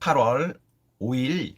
8월 5일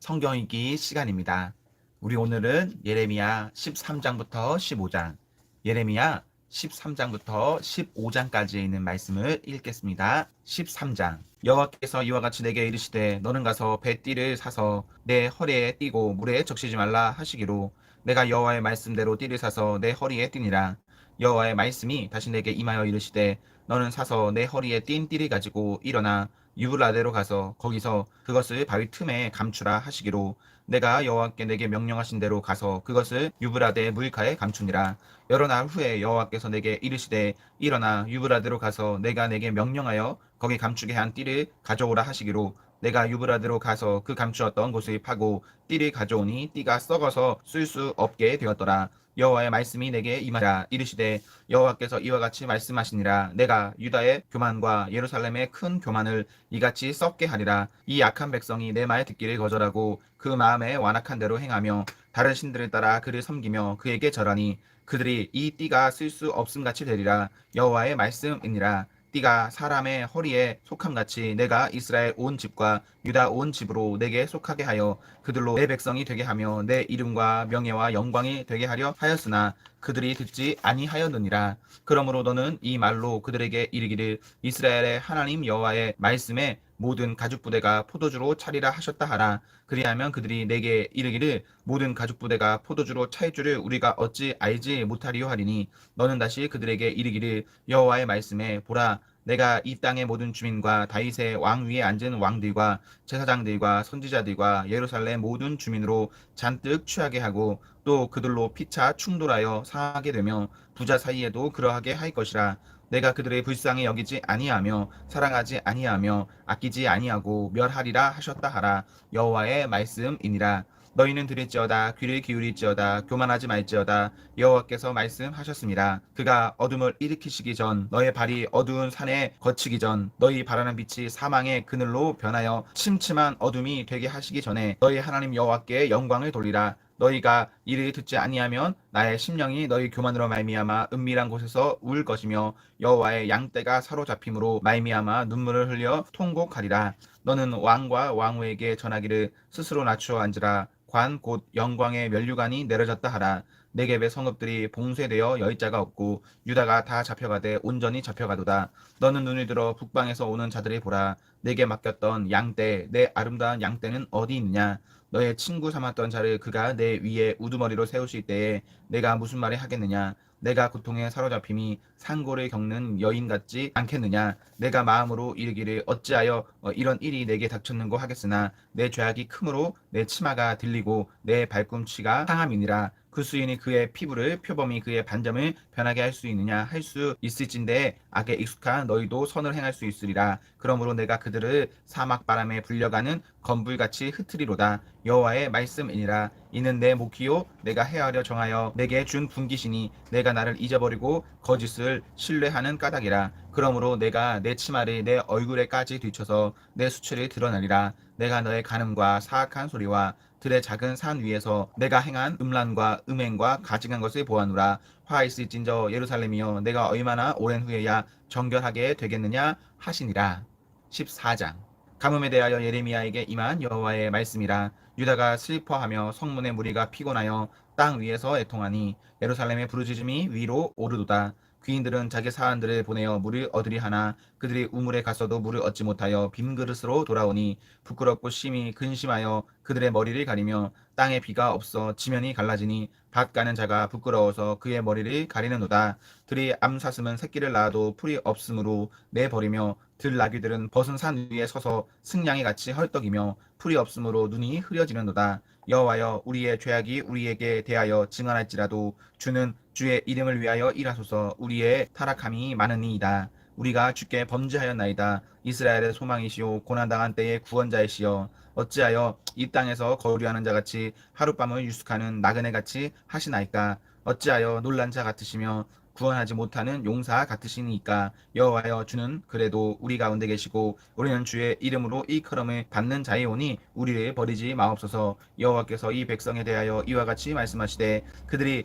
성경 읽기 시간입니다. 우리 오늘은 예레미야 13장부터 15장, 예레미야 13장부터 15장까지에 있는 말씀을 읽겠습니다. 13장 여호와께서 이와 같이 내게 이르시되 너는 가서 배띠를 사서 내 허리에 띠고 물에 적시지 말라 하시기로 내가 여호와의 말씀대로 띠를 사서 내 허리에 띠니라 여호와의 말씀이 다시 내게 임하여 이르시되 너는 사서 내 허리에 띈 띠를 가지고 일어나 유브라데로 가서 거기서 그것을 바위 틈에 감추라 하시기로 내가 여호와께 내게 명령하신 대로 가서 그것을 유브라데 물가에 감추니라. 여러 날 후에 여호와께서 내게 이르시되 일어나 유브라데로 가서 내가 내게 명령하여 거기 감추게 한 띠를 가져오라 하시기로 내가 유브라데로 가서 그 감추었던 곳을 파고 띠를 가져오니 띠가 썩어서 쓸 수 없게 되었더라 여호와의 말씀이 내게 임하라. 이르시되 여호와께서 이와 같이 말씀하시니라. 내가 유다의 교만과 예루살렘의 큰 교만을 이같이 썩게 하리라. 이 약한 백성이 내 말 듣기를 거절하고 그 마음에 완악한 대로 행하며 다른 신들을 따라 그를 섬기며 그에게 절하니 그들이 이 띠가 쓸 수 없음 같이 되리라. 여호와의 말씀이니라 띠가 사람의 허리에 속함 같이 내가 이스라엘 온 집과 유다 온 집으로 내게 속하게 하여 그들로 내 백성이 되게 하며 내 이름과 명예와 영광이 되게 하려 하였으나 그들이 듣지 아니하였느니라. 그러므로 너는 이 말로 그들에게 이르기를 이스라엘의 하나님 여호와의 말씀에 모든 가죽 부대가 포도주로 차리라 하셨다 하라. 그리하면 그들이 내게 이르기를 모든 가죽 부대가 포도주로 차일 줄을 우리가 어찌 알지 못하리요 하리니 너는 다시 그들에게 이르기를 여호와의 말씀에 보라 내가 이 땅의 모든 주민과 다윗의 왕 위에 앉은 왕들과 제사장들과 선지자들과 예루살렘 모든 주민으로 잔뜩 취하게 하고 또 그들로 피차 충돌하여 상하게 되며 부자 사이에도 그러하게 할 것이라. 내가 그들의 불쌍히 여기지 아니하며 사랑하지 아니하며 아끼지 아니하고 멸하리라 하셨다 하라. 여호와의 말씀이니라 너희는 들을지어다 귀를 기울일지어다 교만하지 말지어다 여호와께서 말씀하셨습니다. 그가 어둠을 일으키시기 전 너의 발이 어두운 산에 거치기 전 너희 바라는 빛이 사망의 그늘로 변하여 침침한 어둠이 되게 하시기 전에 너희 하나님 여호와께 영광을 돌리라. 너희가 이를 듣지 아니하면 나의 심령이 너희 교만으로 말미암아 은밀한 곳에서 울 것이며 여호와의 양떼가 사로잡힘으로 말미암아 눈물을 흘려 통곡하리라. 너는 왕과 왕후에게 전하기를 스스로 낮추어 앉으라 관 곧 영광의 면류관이 내려졌다 하라. 내게의 성읍들이 봉쇄되어 여의자가 없고 유다가 다 잡혀가되 온전히 잡혀가도다. 너는 눈을 들어 북방에서 오는 자들을 보라. 내게 맡겼던 양떼 내 아름다운 양떼는 어디 있느냐? 너의 친구 삼았던 자를 그가 내 위에 우두머리로 세우실 때에 내가 무슨 말을 하겠느냐 내가 고통에 사로잡힘이 상고를 겪는 여인 같지 않겠느냐? 내가 마음으로 이르기를 어찌하여 어, 이런 일이 내게 닥쳤는고 하겠으나 내 죄악이 크므로 내 치마가 들리고 내 발꿈치가 상함이니라 그 수인이 그의 피부를 표범이 그의 반점을 변하게 할 수 있느냐 할 수 있을진데 악에 익숙한 너희도 선을 행할 수 있으리라. 그러므로 내가 그들을 사막 바람에 불려가는 건불같이 흩트리로다. 여호와의 말씀이니라. 이는 내 목이요 내가 헤아려 정하여 내게 준 분기시니 내가 나를 잊어버리고 거짓을 신뢰하는 까닭이라. 그러므로 내가 내 치마를 내 얼굴에까지 뒤쳐서 내 수치를 드러내리라. 내가 너의 간음과 사악한 소리와 들의 작은 산 위에서 내가 행한 음란과 음행과 가증한 것을 보아노라. 화 있을진저 예루살렘이여 내가 얼마나 오랜 후에야 정결하게 되겠느냐 하시니라. 14장. 가뭄에 대하여 예레미야에게 임한 여호와의 말씀이라. 유다가 슬퍼하며 성문의 무리가 피곤하여 땅 위에서 애통하니 예루살렘의 부르짖음이 위로 오르도다 귀인들은 자기 사안들을 보내어 물을 얻으리 하나 그들이 우물에 갔어도 물을 얻지 못하여 빈 그릇으로 돌아오니 부끄럽고 심히 근심하여 그들의 머리를 가리며 땅에 비가 없어 지면이 갈라지니 밭 가는 자가 부끄러워서 그의 머리를 가리는도다. 들이 암사슴은 새끼를 낳아도 풀이 없으므로 내버리며 들 나귀들은 벗은 산 위에 서서 승냥이 같이 헐떡이며 풀이 없으므로 눈이 흐려지는도다. 여호와여 우리의 죄악이 우리에게 대하여 증언할지라도 주는 주의 이름을 위하여 일하소서. 우리의 타락함이 많으니이다. 우리가 주께 범죄하였나이다. 이스라엘의 소망이시오. 고난당한 때의 구원자이시여. 어찌하여 이 땅에서 거류하는 자같이 하룻밤을 유숙하는 나그네같이 하시나이까? 어찌하여 놀란 자 같으시며 구원하지 못하는 용사 같으시니까 여호와여 주는 그래도 우리 가운데 계시고 우리는 주의 이름으로 이 크럼을 받는 자이오니 우리를 버리지 마옵소서. 여호와께서 이 백성에 대하여 이와 같이 말씀하시되 그들이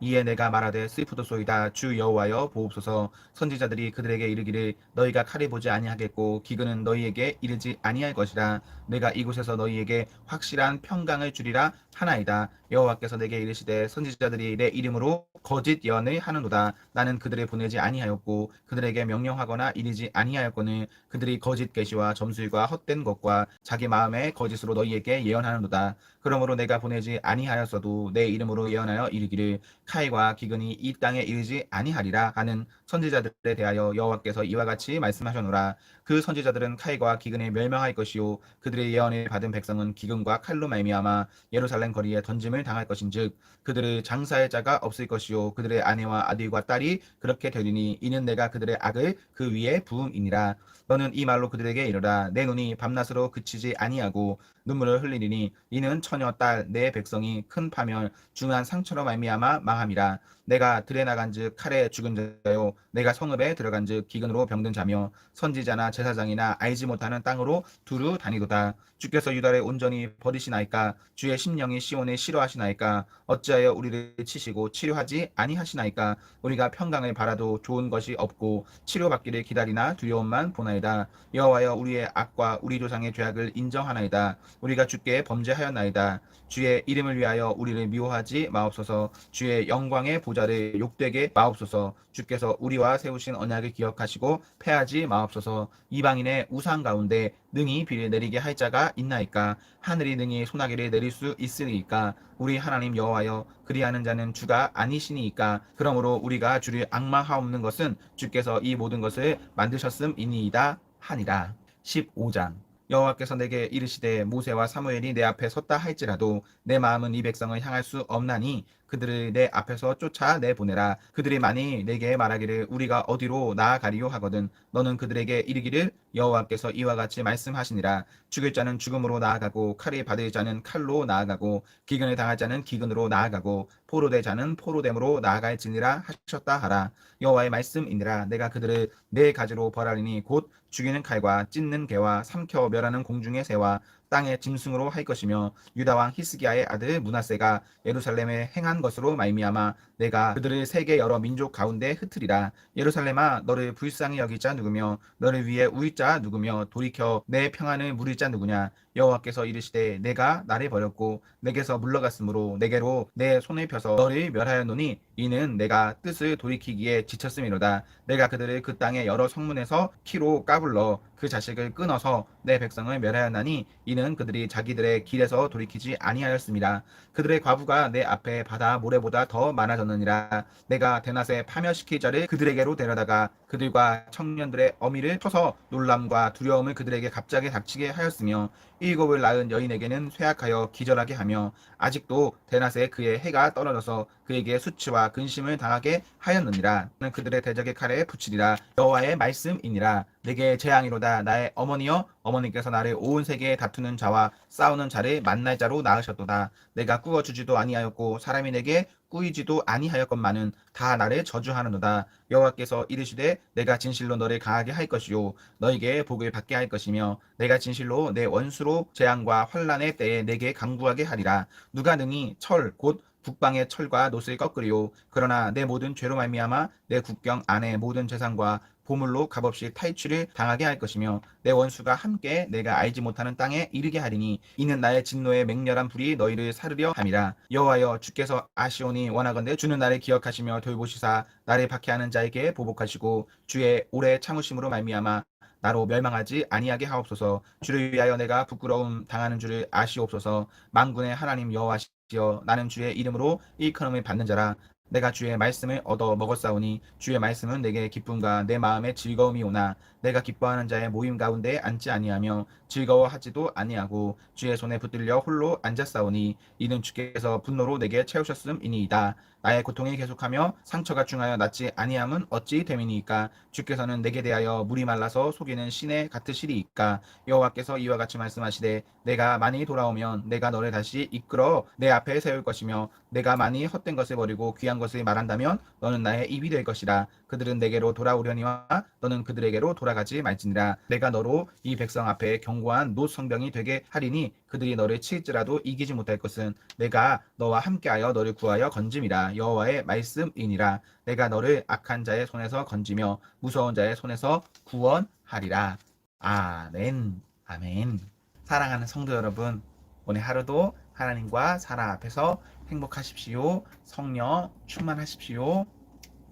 이에 내가 말하되 슬프도소이다. 주 여호와여 보옵소서. 선지자들이 그들에게 이르기를 너희가 칼을 보지 아니하겠고 기근은 너희에게 이르지 아니할 것이라. 내가 이곳에서 너희에게 확실한 평강을 주리라 하나이다. 여호와께서 내게 이르시되 선지자들이 내 이름으로 거짓 예언을 하는도다. 나는 그들을 보내지 아니하였고 그들에게 명령하거나 이르지 아니하였거늘 그들이 거짓 계시와 점술과 헛된 것과 자기 마음의 거짓으로 너희에게 예언하는도다. 그러므로 내가 보내지 아니하였어도 내 이름으로 예언하여 이르기를 칼과 기근이 이 땅에 이르지 아니하리라 하는 선지자들에 대하여 여호와께서 이와 같이 말씀하셨노라 그 선지자들은 칼과 기근에 멸망할 것이요 그들의 예언을 받은 백성은 기근과 칼로 말미암아 예루살렘 거리에 던짐을 당할 것인즉 그들의 장사의 자가 없을 것이요 그들의 아내와 아들과 딸이 그렇게 되리니 이는 내가 그들의 악을 그 위에 부음이니라. 너는 이 말로 그들에게 이르라. 내 눈이 밤낮으로 그치지 아니하고 눈물을 흘리리니 이는 처녀 딸 내 백성이 큰 파멸 중한 상처로 말미암아 망함이라 내가 들에 나간즉 칼에 죽은 자요. 내가 성읍에 들어간즉 기근으로 병든 자며 선지자나 제사장이나 알지 못하는 땅으로 두루 다니도다. 주께서 유다를 온전히 버리시나이까? 주의 심령이 시온을 싫어하시나이까? 어찌하여 우리를 치시고 치료하지 아니하시나이까? 우리가 평강을 바라도 좋은 것이 없고 치료받기를 기다리나 두려움만 보나이다. 여호와여 우리의 악과 우리 조상의 죄악을 인정하나이다. 우리가 주께 범죄하였나이다. 주의 이름을 위하여 우리를 미워하지 마옵소서. 주의 영광의 보좌 를 욕되게 마옵소서. 주께서 우리와 세우신 언약을 기억하시고 패하지 마옵소서. 이방인의 우상 가운데 능히 비를 내리게 할 자가 있나이까? 하늘이 능히 소나기를 내릴 수 있으리이까 우리 하나님 여호와여 그리하는 자는 주가 아니시니이까. 그러므로 우리가 주를 악마하옵는 것은 주께서 이 모든 것을 만드셨음이니이다 하니라. 15장. 여호와께서 내게 이르시되 모세와 사무엘이 내 앞에 섰다 할지라도 내 마음은 이 백성을 향할 수 없나니 그들을 내 앞에서 쫓아 내보내라. 그들이 많이 내게 말하기를 우리가 어디로 나아가리요 하거든 너는 그들에게 이르기를 여호와께서 이와 같이 말씀하시니라. 죽을 자는 죽음으로 나아가고 칼이 받을 자는 칼로 나아가고 기근을 당할 자는 기근으로 나아가고 포로될 자는 포로됨으로 나아갈지니라 하셨다 하라. 여호와의 말씀이니라. 내가 그들을 네 가지로 벌하리니 곧 죽이는 칼과 찢는 개와 삼켜 멸하는 공중의 새와 땅의 짐승으로 할 것이며 유다 왕 히스기야의 아들 문하세가 예루살렘에 행한 것으로 말미암아 내가 그들을 세계 여러 민족 가운데 흩으리라. 예루살렘아 너를 불쌍히 여길 자 누구며 너를 위해 울자 누구며 돌이켜 내 평안을 물을 자 누구냐 여호와께서 이르시되 내가 나를 버렸고 내게서 물러갔으므로 내게로 내 손을 펴서 너를 멸하였노니 이는 내가 뜻을 돌이키기에 지쳤음이로다. 내가 그들을 그 땅의 여러 성문에서 키로 까불러 그 자식을 끊어서 내 백성을 멸하였나니 이는 그들이 자기들의 길에서 돌이키지 아니하였습니다. 그들의 과부가 내 앞에 바다 모래보다 더 많아졌느니라. 내가 대낮에 파멸시킬 자를 그들에게로 데려다가 그들과 청년들의 어미를 쳐서 놀람과 두려움을 그들에게 갑자기 닥치게 하였으며 일곱을 낳은 여인에게는 쇠약하여 기절하게 하며 아직도 대낮에 그의 해가 떨어져서 그에게 수치와 근심을 당하게 하였느니라. 는 그들의 대적의 칼에 붙이리라. 여호와의 말씀이니라. 내게 재앙이로다. 나의 어머니여 어머니께서 나를 온 세계에 다투는 자와 싸우는 자를 만날 자로 낳으셨도다. 내가 꾸어주지도 아니하였고 사람이 내게 꾸이지도 아니하였건만은 다 나를 저주하는도다. 여호와께서 이르시되 내가 진실로 너를 강하게 할 것이요. 너에게 복을 받게 할 것이며 내가 진실로 내 원수로 재앙과 환란의 때에 내게 강구하게 하리라. 누가 능히 철 곧 북방의 철과 노스를 꺾으리요 그러나 내 모든 죄로 말미암아 내 국경 안에 모든 재산과 보물로 값없이 탈취를 당하게 할 것이며 내 원수가 함께 내가 알지 못하는 땅에 이르게 하리니 이는 나의 진노의 맹렬한 불이 너희를 사르려 함이라. 여호와여 주께서 아시오니 원하건대 주는 나를 기억하시며 돌보시사 나를 박해하는 자에게 보복하시고 주의 오래 참으심으로 말미암아 나로 멸망하지 아니하게 하옵소서. 주를 위하여 내가 부끄러움 당하는 줄을 아시옵소서. 만군의 하나님 여호와시 여 나는 주의 이름으로 일컬음을 받는 자라 내가 주의 말씀을 얻어 먹었사오니 주의 말씀은 내게 기쁨과 내 마음의 즐거움이 오나 내가 기뻐하는 자의 모임 가운데 앉지 아니하며 즐거워하지도 아니하고 주의 손에 붙들려 홀로 앉았사오니 이는 주께서 분노로 내게 채우셨음이니이다. 나의 고통이 계속하며 상처가 중하여 낫지 아니함은 어찌 됨이니까? 주께서는 내게 대하여 물이 말라서 속이는 시내 같으시리이까? 여호와께서 이와 같이 말씀하시되 내가 많이 돌아오면 내가 너를 다시 이끌어 내 앞에 세울 것이며 내가 많이 헛된 것을 버리고 귀한 것을 말한다면 너는 나의 입이 될 것이라. 그들은 내게로 돌아오려니와 너는 그들에게로 돌아가지 말지니라. 내가 너로 이 백성 앞에 견고한 노 성병이 되게 하리니 그들이 너를 칠지라도 이기지 못할 것은 내가 너와 함께하여 너를 구하여 건짐이라. 여호와의 말씀이니라. 내가 너를 악한 자의 손에서 건지며 무서운 자의 손에서 구원하리라. 아멘. 아멘. 사랑하는 성도 여러분 오늘 하루도 하나님과 사랑 앞에서 행복하십시오. 성령 충만하십시오.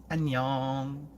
안녕